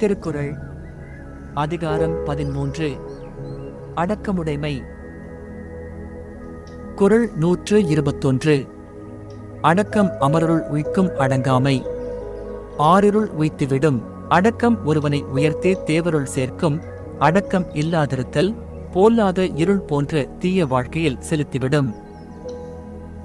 திருக்குறள். அதிகாரம் பதிமூன்று அடக்கமுடைமை. குறள் நூற்று இருபத்தொன்று. அடக்கம் அமரருள் உய்க்கும் அடங்காமை. ஆறிருள் உய்த்துவிடும். அடக்கம் ஒருவனை உயர்த்தே தேவருள் சேர்க்கும். அடக்கம் இல்லாதிருத்தல் போல்லாத இருள் போன்ற தீய வாழ்க்கையில் செலுத்திவிடும்.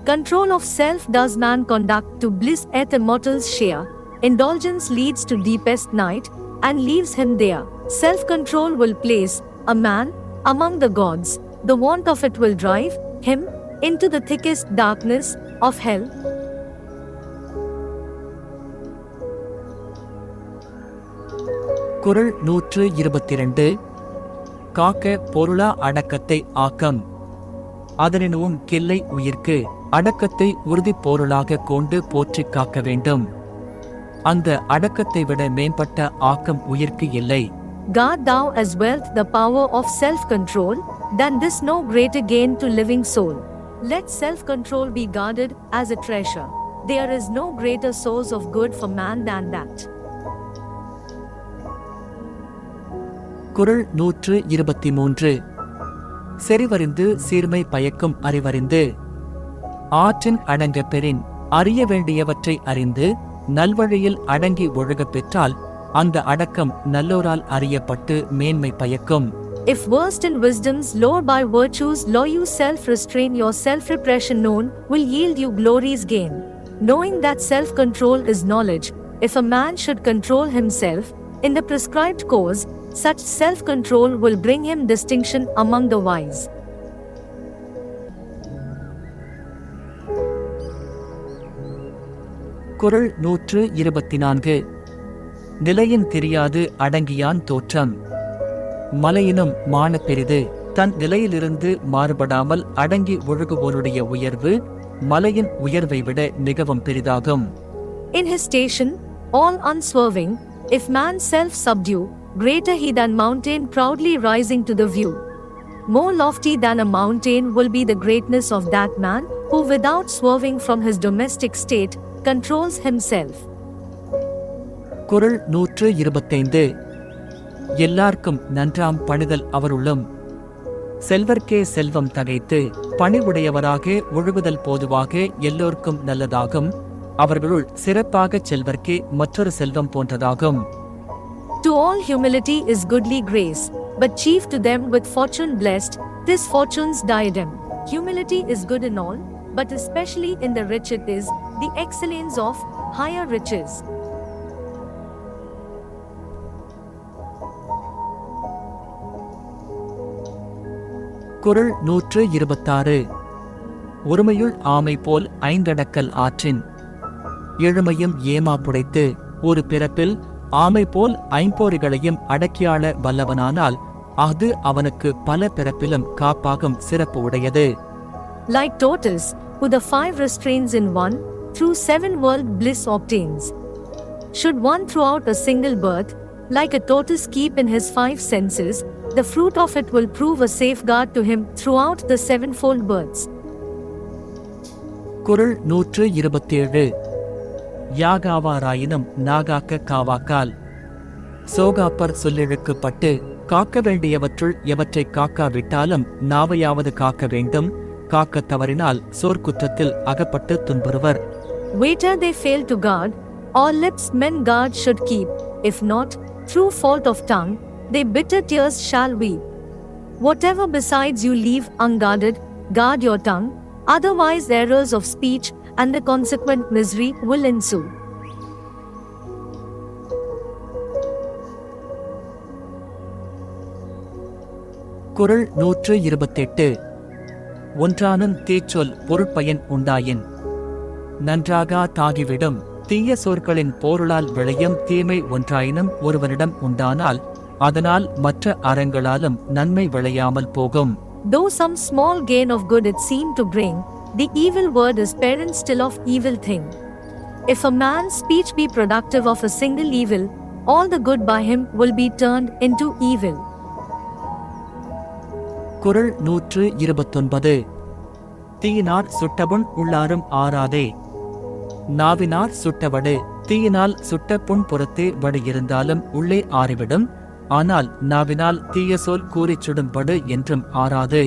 Control of self does man conduct to bliss at a mortal's share. Indulgence leads to deepest night. And leaves him there. Self control will place a man among the gods. The want of it will drive him into the thickest darkness of hell. குரல் நூற்று இருபத்தி ரெண்டு காக்க பொருளா அடக்கத்தை ஆக்கம் அதனினும் கிள்ளை உயிர்க்கு அடக்கத்தை உறுதி பொருளாக கொண்டு போற்றி காக்க வேண்டும் அந்த அடக்கத்தை விட மேம்பட்ட ஆக்கம் உயிர்க்கு இல்லை Guard thou as wealth the power of self control, than this no greater gain to living soul. Let self control be guarded as a treasure. There is no greater source of good for man than that. குறள் நூற்று இருபத்தி மூன்று செறிவறிந்து சீர்மை பயக்கும் அறிவறிந்து ஆற்றின் அடங்க பெறின் அறிய வேண்டியவற்றை அறிந்து நல்வழியில் அடங்கி ஒழுகப் பெற்றால் அந்த அடக்கம் நல்லோரால் அறியப்பட்டு மேன்மை பயக்கும் If versed in wisdom's lore by virtues, law you self restrain, your self repression known will yield you glory's gain. Knowing that self control is knowledge, if a man should control himself in the prescribed course, such self control will bring him distinction among the wise. குறள் நூற்று இருபத்தி நான்கு நிலையின் தெரியாது அடங்கியான் தோற்றம் மலையினும் மான பெரிது தன் நிலையிலிருந்து மாறுபடாமல் அடங்கி ஒழுகுவோருடைய உயர்வு மலையின் உயர்வை விட மிகவும் பெரிதாகும் In his station, all unswerving, if man self subdue, greater he than mountain proudly rising to the view. More lofty than a mountain will be the greatness of that man who, without swerving from his domestic state, controls himself. குறள் நூற்று இருபத்தைந்து எல்லார்க்கும் நன்றாம் பணிதல் அவருள்ளும் செல்வர்க்கே செல்வம் தகைத்து பணிவுடையவராக ஒழுகுதல் போதுவாக எல்லோர்க்கும் நல்லதாகும் அவர்களுள் சிறப்பாகச் செல்வர்க்கே மற்றொரு செல்வம் போன்றதாகும் To all humility is goodly grace, but chief to them with fortune blessed, this fortune's diadem. Humility is good in all, but especially in the rich it is, the excellence of higher riches. குறள் நூற்று இருபத்தாறு. ஒருமையுள் ஆமை போல் ஐந்தடக்கல் ஆற்றின். எழுமையும் ஏமா புடைத்து ஒரு பிறப்பில் ஆமை போல் ஐம்போரிகளையும் அடக்கியாள வல்லவனானால் அது அவனுக்கு பல பிறப்பிலும் காப்பாகும் சிறப்பு உடையது. Like tortoise, who the five restrains in one, through seven world bliss obtains. Should one throughout a single birth, like a tortoise keep in his five senses, the fruit of it will prove a safeguard to him throughout the sevenfold births. குரல் நூற்று இருபத்தேழு யாகாவாராயினும் நாகாக்க காவாக்கால் சோகாப்பர் சொல்லிழுக்குப்பட்டு காக்க வேண்டியவற்றுள் எவற்றை காக்காவிட்டாலும் நாவையாவது காக்க வேண்டும் காக்கத் தவறினால் சோர்க்குற்றத்தில் அகப்பட்டு துன்புறுவர் Waiter they fail to guard, all lips men guard should keep, if not, through fault of tongue, they bitter tears shall weep. Whatever besides you leave unguarded, guard your tongue, otherwise errors of speech and the consequent misery will ensue. குறள் நூற்று இருபத்தெட்டு ஒன்றானும் தீச்சொல் பொருட்பயன் உண்டாயின் நன்றாகா தாகிவிடும் தீய சொற்களின் போருளால் விளையும் தீமை ஒன்றாயினும் ஒருவனிடம் உண்டானால் அதனால் மற்ற அறங்களாலும் நன்மை விளையாமல் போகும் Though some small gain of good it seem to bring, the evil word is parent still of evil thing. If a man's speech be productive of a single evil, all the good by him will be turned into evil. குறள் நூற்று இருபத்தொன்பது தீயினார் சுட்டபுண் உள்ளாரும் ஆறாதே நாவினார் சுட்டவடு தீயினால் சுட்ட புண் புறத்தே வடு இருந்தாலும் உள்ளே ஆறிவிடும் ஆனால் நாவினால் தீய சொல் கூறிச் சுடும்படு என்றும் ஆறாது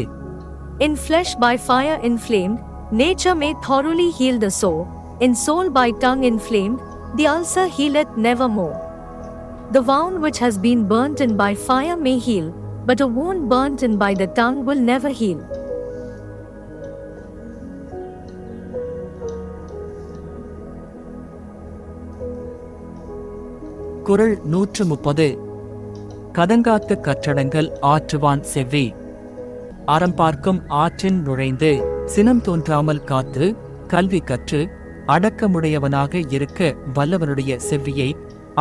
In flesh by fire inflamed, nature may thoroughly heal the sore. In soul by tongue inflamed, the ulcer healeth nevermore. The wound which has been burnt in by fire may heal, but a wound burnt in by the tongue will never heal. குறள் நூற்று முப்பது கதங்காத்து கற்றடங்கள் ஆற்றுவான் செவ்வி. அறம் பார்க்கும் ஆற்றின் நுழைந்து சினம் தோன்றாமல் காத்து கல்வி கற்று அடக்கமுடையவனாக இருக்க வல்லவனுடைய செவ்வியை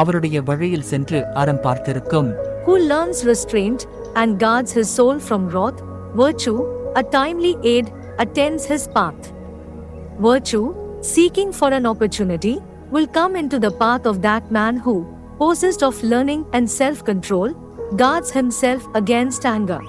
அவருடைய வழியில் சென்று அறம் பார்த்திருக்கும். Who learns restraint and guards his soul from wrath, virtue, a timely aid, attends his path. Virtue, seeking for an opportunity, will come into the path of that man who, possessed of learning and self control, guards himself against anger.